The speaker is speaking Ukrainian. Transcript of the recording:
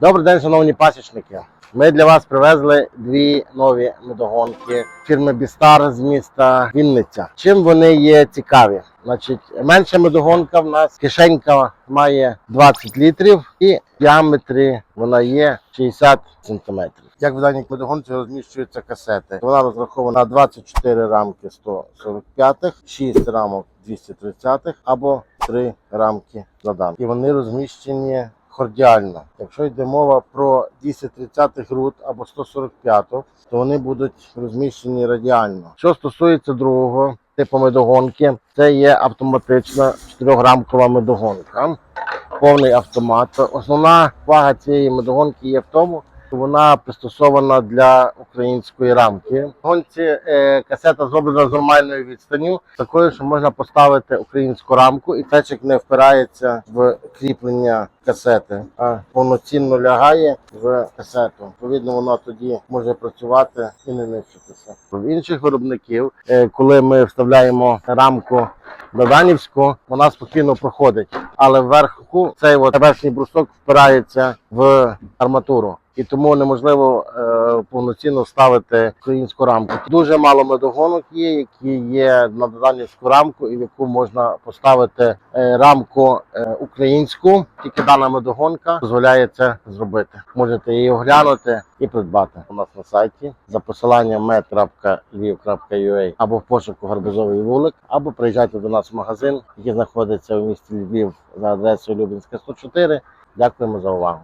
Добрий день, шановні пасічники. Ми для вас привезли дві нові медогонки фірми Бістар з міста Вінниця. Чим вони є цікаві? Значить, менша медогонка в нас кишенька має 20 літрів і в діаметрі вона є 60 сантиметрів. Як в даній медогонці розміщуються касети. Вона розрахована на 24 рамки 145, 6 рамок 230 або 3 рамки задан. І вони розміщені кордіально. Якщо йде мова про 230 груд або 145, то вони будуть розміщені радіально. Що стосується другого типу медогонки, це є автоматична 4-рамкова медогонка. Повний автомат. Основна вага цієї медогонки є в тому, вона пристосована для української рамки. В гонці е, касета зроблена з нормальною відстанню, такою, що можна поставити українську рамку, і печик не впирається в кріплення касети, а повноцінно лягає в касету. Відповідно, вона тоді може працювати і не нищитися. В інших виробників, е, коли ми вставляємо рамку Доданівську, вона спокійно проходить, але вверху цей от верхній брусок впирається в арматуру. І тому неможливо е, повноцінно ставити українську рамку. Дуже мало медогонок є, які є на доданівську рамку, і в яку можна поставити е, рамку е, українську. Тільки дана медогонка дозволяє це зробити. Можете її оглянути і придбати у нас на сайті за посиланням med.lviv.ua або в пошуку гарбузовий вулик, або приїжджайте до нас в магазин, який знаходиться у місті Львів за адресою Любінська 104. Дякуємо за увагу.